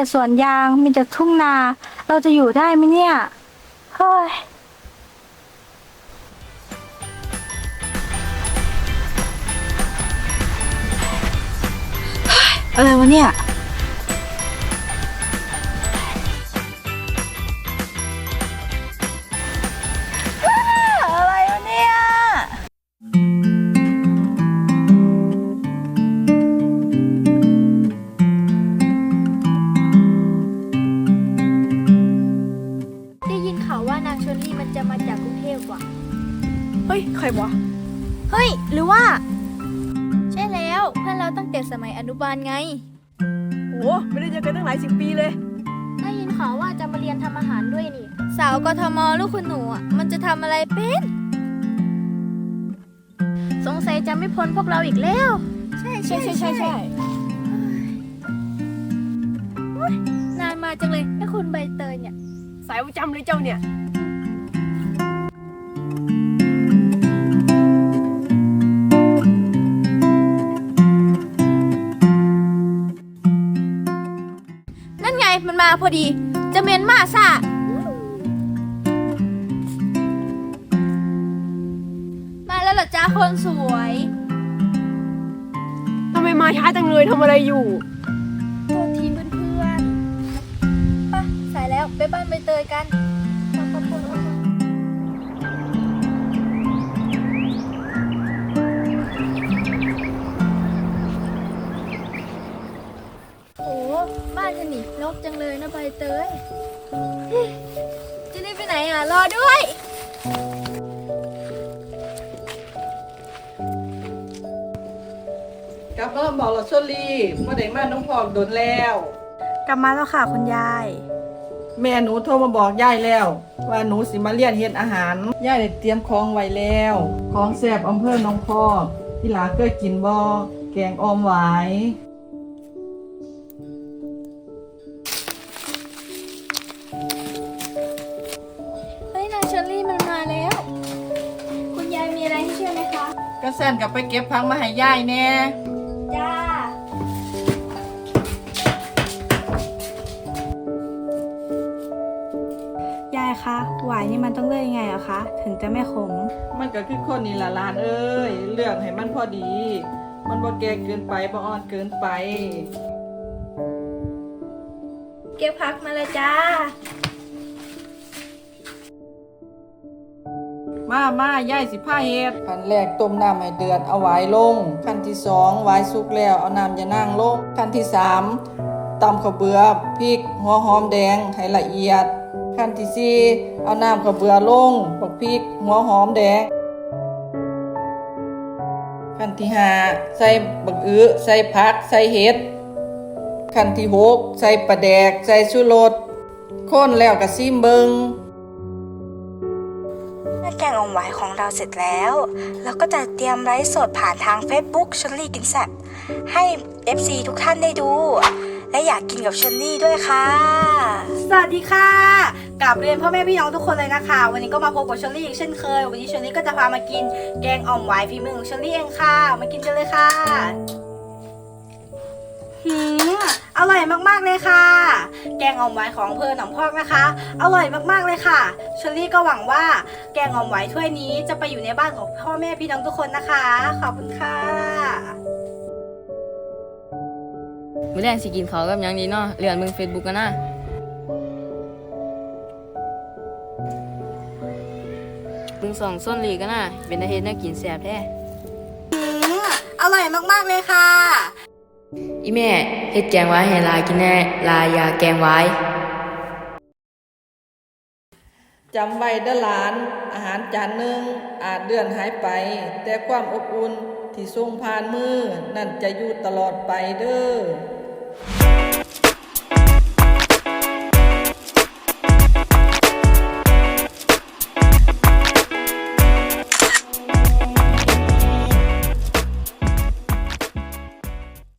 แต่สวนยาง มีแต่ทุ่งนา เราจะอยู่ได้ไหมเนี่ย เฮ้ย อะไรวะเนี่ย วะ เฮ้ย หรือว่า ใช่แล้วเพื่อนเราตั้งแต่สมัยอนุบาลไง โอ้ไม่ได้เจอกันตั้งหลายสิบปีเลย ได้ยินข่าวว่าจะมาเรียนทำอาหารด้วยนี่ สาวกทมลูกคุณหนูอะมันจะทำอะไรเป็น สงสัยจะไม่พ้นพวกเราอีกแล้ว ใช่ใช่ใช่ใช่ใช่นานมาจังเลยไอ้คุณใบเตยเนี่ย สายประจำเลยเจ้าเนี่ย มันมาพอดี จะเมนมาซ่ามาแล้วเหรอจ้าคนสวย ทำไมมาช้าจังเลยทำอะไรอยู่ตัวทีมเพื่อนๆไป่ะสายแล้วไปบ้านใบเตยกัน บ้านเธอนี่รกจังเลยนะใบเตยเฮ้ยจะรีบไปไหนอะ รอด้วย กลับมาแล้วบอกเราชลีว่าได้มาน้องพอกโดนแล้ว กลับมาแล้วค่ะคุณยาย แม่หนูโทรมาบอกยายแล้ว ว่าหนูสิมาเรียนเฮ็ดอาหารยายได้เตรียมของไว้แล้ว ของแซ่บอำเภอหนองพอกที่หลาเคยกินบ่แกงออมหวาย ก็แซนกลับไปเก็บพังมาให้ยายแน่จ้า ยายคะ หวายนี่มันต้องเลือกยังไงอะคะ ถึงจะไม่ขม มันก็คือคนนี่ล่ะหลานเอ้ยเลือกให้มันพอดี มันบ่แก่เกินไปบ่อ่อนเกินไป เก็บพักมาเลยจ้า มามาย่ายสิผ้าเฮ็ดขั้นแรกต้มน้ำให้เดือดเอาไว้ลง ขั้นที่สองไว้สุกแล้วเอาน้ำยะนางลง ขั้นที่สามตำข้าวเบือพริกหัวหอมแดงให้ละเอียด ขั้นที่สี่เอาน้ำข้าวเบือลงบักพริกหัวหอมแดงขั้นที่ห้าใส่บักอื้อใส่ผักใส่เห็ดขั้นที่หกใส่ปลาแดก ใส่ชูรสข้นแล้วก็ซิมเบิง แกงอ่อมหวายของเราเสร็จแล้ว เราก็จะเตรียมไลฟ์สดผ่านทาง Facebook ชลลี่กินแซบให้ FC ทุกท่านได้ดู และอยากกินกับชลลี่ด้วยค่ะ สวัสดีค่ะกลับเรียนพ่อแม่พี่น้องทุกคนเลยนะคะ วันนี้ก็มาพบกับเชอรี่อีกเช่นเคย วันนี้เชอรี่ก็จะพามากินแกงอ่อมหวายฝีมือของเชอรี่เองค่ะ มากินกันเลยค่ะหืม อร่อยมากๆเลยค่ะ แกงอ่อมหวายของอำเภอหนองพอกนะคะ อร่อยมากๆเลยค่ะเชอรี่ก็หวังว่าแกงอ่อมหวายถ้วยนี้จะไปอยู่ในบ้านของพ่อแม่พี่น้องทุกคนนะคะ ขอบคุณค่ะมื้อแรงสิกินเขาวกับหยังดีเนาะเรียนมึงเฟซบุ๊กกันนะมึงส่องส้นหลีกันนะเป็นอาเฮ็ดแน่ากินแซ่บแท้หืมอร่อยมากๆเลยค่ะ อีแม่เฮ็ดแกงไว้ให้ลากินแน่ลายาแกงไว้จำไว้เด้อหลาน อาหารจานหนึ่งอาจเดือนหายไป แต่ความอบอุ่นที่ทรงผ่านมือ นั่นจะอยู่ตลอดไปเด้อ